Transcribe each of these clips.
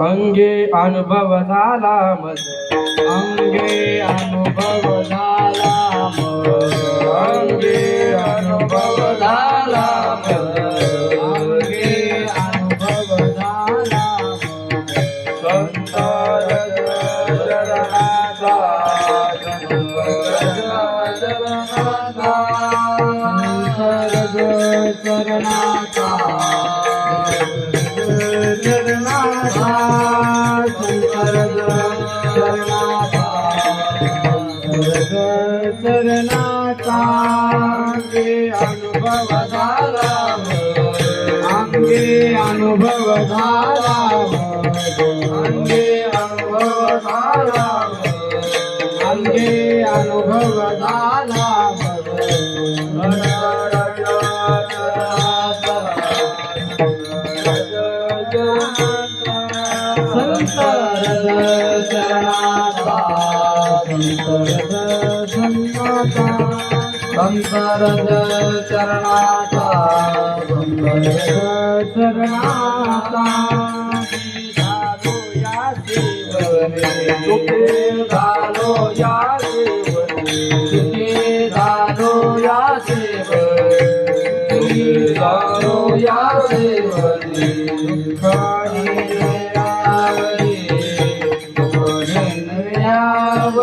अंगे अनुभव झाला मज अंगे अनुभव झाला अंगे अनुभव झाला अंगे अनुभव झाला संत चरणाचा चरणाचा चरणाचा अनुभव झाला अंगे अनुभव झाला अंगे संतर चरणाचा संतर चरणाचा चरणाचा झालो या देवने झालो या देवने झालो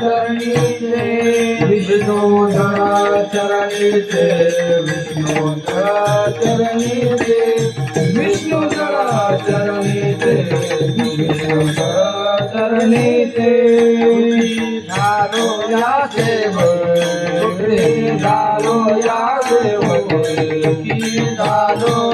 धरणीचे विष्णूच्या चरणीचे विष्णूच्या चरणीचे विष्णूच्या चरणीचे विष्णूच्या चरणीचे विष्णूच्या चरणीचे धारो या देव धारो